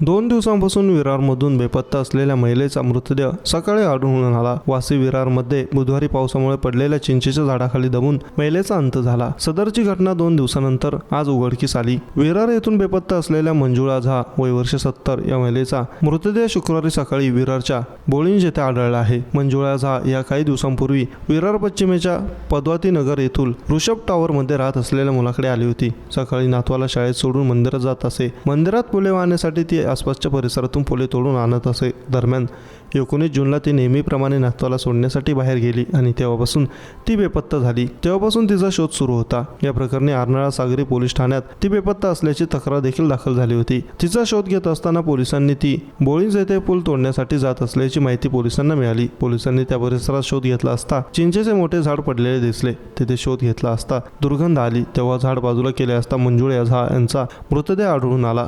दोन दिवसांपासून विरारमधून बेपत्ता असलेल्या महिलेचा मृतदेह सकाळी आढळून आला. वासी विरारमध्ये बुधवारी पावसामुळे पडलेल्या चिंचेच्या झाडाखाली दबून महिलेचा अंत झाला. सदरची घटना दोन दिवसानंतर आज उघडकीस आली. विरार येथून बेपत्ता असलेल्या मंजुळा झा वय वर्ष सत्तर या महिलेचा मृतदेह शुक्रवारी सकाळी विरारच्या बोळींज येथे आढळला आहे. मंजुळा झा या काही दिवसांपूर्वी विरार पश्चिमेच्या पद्वाती नगर येथून ऋषभ टॉवरमध्ये राहत असलेल्या मुलाकडे आली होती. सकाळी नातवाला शाळेत सोडून मंदिरात जात असे. मंदिरात फुले वाहण्यासाठी ती आसपासच्या परिसरातून फुले तोडून आणत असे दरम्यान एकोणीस जूनला ती नेहमीप्रमाणे नातवाला सोडण्यासाठी बाहेर गेली आणि तेव्हापासून ती बेपत्ता झाली. तेव्हापासून तिचा शोध सुरू होता. या प्रकरणी आरनाळा सागरी पोलीस ठाण्यात ती बेपत्ता असल्याची तक्रार देखील दाखल झाली होती. तिचा शोध घेत असताना पोलिसांनी ती बोळींज येथे पूल तोडण्यासाठी जात असल्याची माहिती पोलिसांना मिळाली. पोलिसांनी त्या परिसरात शोध घेतला असता चिंचेचे मोठे झाड पडलेले दिसले. तिथे शोध घेतला असता दुर्गंध आली. तेव्हा झाड बाजूला केले असता मंजुळे झा यांचा मृतदेह आढळून आला.